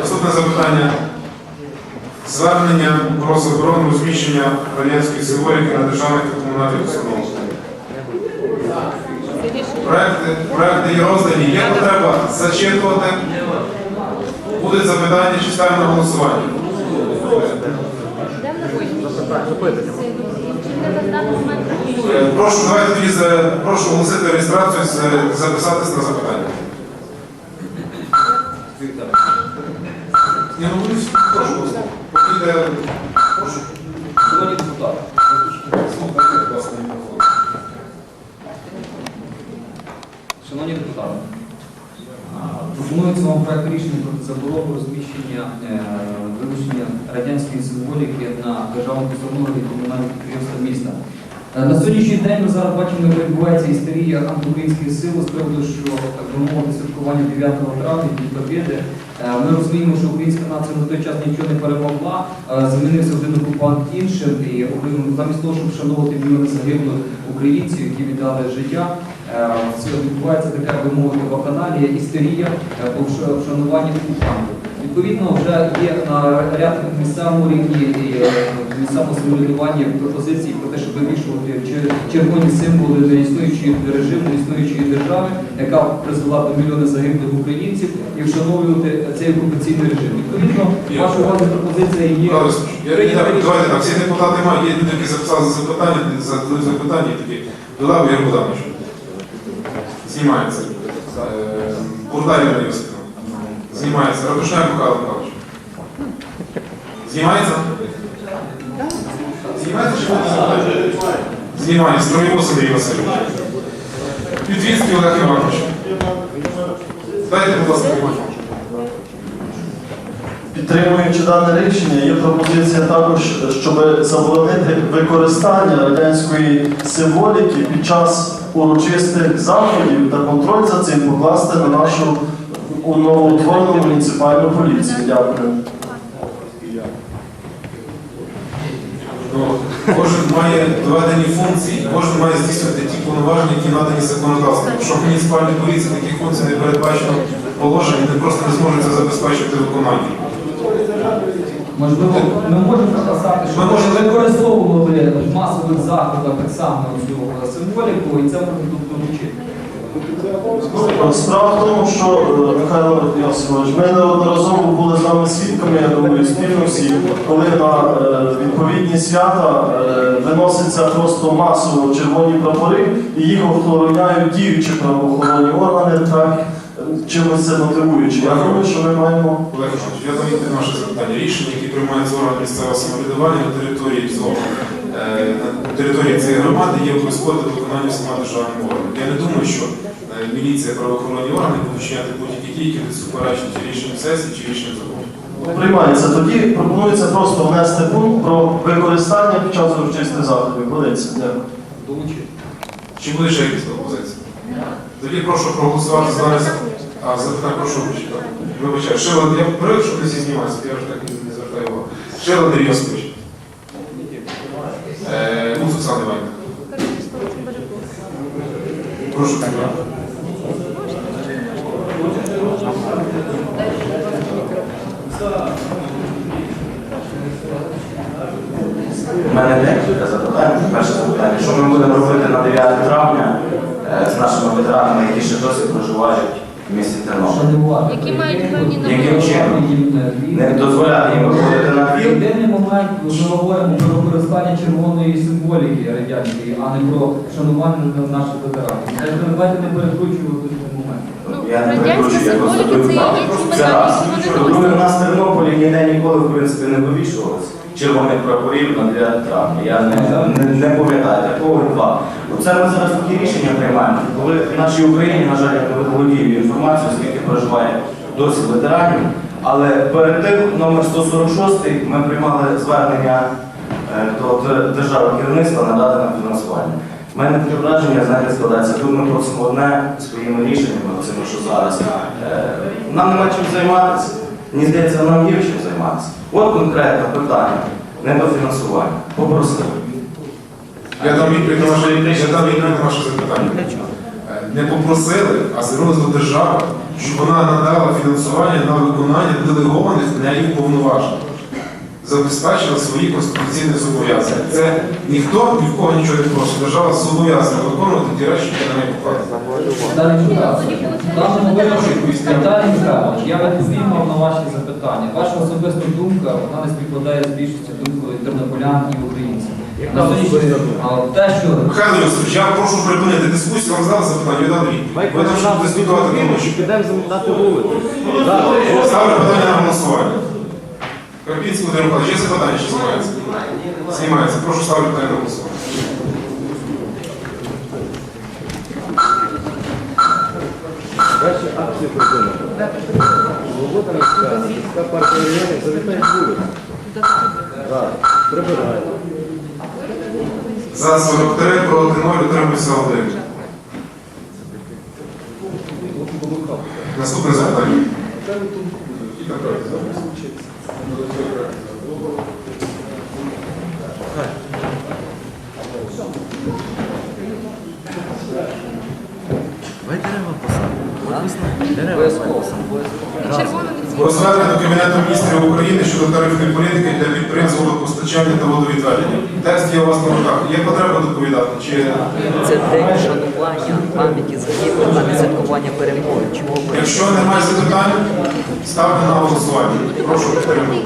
Наступне запитання. Звернення про заборону розміщення радянської символіки на державних та комунальних установах. Проекти, проекти є роздані. Є потреба зачитувати. Будуть запитання чи ставимо на голосування. Прошу, давайте тоді прошу оголосити реєстрацію, записатись на запитання. Ну будуть, прошу прошу. Шановні депутати, Слухайте, будь ласка, мікрофон. шановні депутати, пропонується вам проект рішення про заборону розміщення е, вилучення радянської символіки на установах і комунальних підприємствах міста. Е, На сьогоднішній день ми зараз бачимо, як відбувається істерія антиукраїнських сил з приводу, що так би мовити, святкування 9 травня, Дні Побєди. Е, Ми розуміємо, що українська нація на той час нічого не перемогла, змінився один окупант іншим, і замість того, щоб вшановувати мільйони загиблих українців, які віддали життя, е, відбувається така, вимова ваканалія, істерія е, по вшануванні окупантів. Відповідно, вже є на ряд місцевому рівні і е, місцевому самоврядуванні пропозиції про те, щоб вивішувати червоні символи не існуючої режиму, не існуючої держави, яка призвела до мільйони загиблих українців, і вшановувати цей окупаційний режим. Відповідно, ваша увазі пропозиція є. Давайте так, всі депутати мають, є люди, які записали за запитання, задали запитання, такі. Білав Ігор Богданович. Знімається. Е, Ірина Йосипівна. Знімається. Ратушняк Михайло Михайлович. Знімається? Знімається чи запитання? Знімається. Строєвос Андрій Васильович. Підвізький Олег Іванович. Дайте, будь ласка, мікрофон. Підтримуючи дане рішення, є пропозиція також, щоб заборонити використання радянської символіки під час урочистих заходів та контроль за цим покласти на нашу новоутворену муніципальну поліцію. Дякую. Кожен має доведені функції, кожен має здійснювати ті повноваження, які надані законодавством. Якщо в муніципальній поліції таких функцій не передбачено положення, вони просто не зможуть це забезпечити виконання. Можливо, ми можемо прописати, що Ми можемо- використовували в масових заходах так само цю символіку, і це можна тут долучити. Справа в тому, що е, Михайло Йосифович, ми неодноразово були з вами свідками, я думаю, спільно всі, коли на е, відповідні свята е, виносяться просто масово червоні прапори і їх охороняють діючі правоохоронні органи, так е, чимось це мотивуючи. Я думаю, що ми маємо Олег я замітив наше запитання. Рішення, які приймаються органи місцевого самоврядування на території цього е, на території цієї громади, є обов'язково до виконання всіма державними органами. Я не думаю, що е, міліція, правоохоронні органи будуть вчиняти будь-які дії, які чи рішенням сесії, чи рішенням закону. приймається. Тоді пропонується просто внести пункт про використання під час урочистих заходів. Годиться. Дякую. Долучити. Чи буде ще якісь пропозиції? Тоді прошу проголосувати за даний закон. А запитання прошу вичитати. Вибачаю, Шила, я привик, що не всі знімаються, я вже так не, не звертаю увагу. Шила Андрій Йосипович. Е, Муз Оксана Іванівна. Прошу підтримати. У мене декілька запитань. Перше запитання, що ми будемо робити на 9 травня е, з нашими ветеранами, які ще досі проживають в місті Тернопіль? Які мають певні Яким чином? Не дозволяти їм виходити на двір? Єдиний момент, ми говоримо про використання червоної символіки радянської, а не про шанування наших ветеранів. Давайте не перекручувати цей момент. Ну, Я не радянська перекручую, я просто символіка це є факт. Це медалі, раз. в нас в Тернополі ніде ніколи, в принципі, не вивішувалось червоних прапорів на 9 травня. Я не, не, не пам'ятаю такого два. Оце ми зараз такі рішення приймаємо. Коли в нашій Україні, на жаль, я не володію інформацією, скільки проживає досі ветеранів. Але перед тим, номер 146, ми приймали звернення е, до д- державного керівництва надати нам фінансування. У мене таке враження, знаєте, складається. Тут ми просимо одне своїми рішеннями, оцими, що зараз. Е, Нам нема чим займатися. Мені здається, нам є чим займатися. От конкретне питання. Недофінансування. Попросили. Я дам відповідь на ваше, я дам відповідь на ваше запитання. Е, Не попросили, а звернулися до держави щоб вона надала фінансування на виконання делегованих нею повноважень, забезпечила свої конституційні зобов'язання. Це ніхто ні в кого нічого не просить. Держава зобов'язана виконувати ті речі, які на неї покладені. Далі Михайлович, в даному випадку, Віталій Михайлович, я відповім вам на ваші запитання. Ваша особиста думка, вона не співпадає з більшістю думкою тернополян і українців. На сьогоднішній а, те, що Михайло я прошу припинити дискусію, вам задали запитання, я дам відповідь. Ви там щоб дискутувати не можете. Підемо замітати вулицю. Ставлю питання на голосування. Карпінський Володимир Михайлович, є запитання, чи знімається? Знімається. Прошу ставити питання на голосування. Міська партія регіонів замітають вулицю. Так, прибирають. За 43, проти 0, утримується 1. Наступне запитання. Про звернення до Кабінету міністрів України щодо тарифної політики для підприємств водопостачання та водовідведення. Текст є у вас на руках. Є потреба доповідати? Чи Це день шанування пам'яті загиблих, а не святкування перемоги. Чому ви якщо немає запитань, ставте на голосування. Прошу підтримати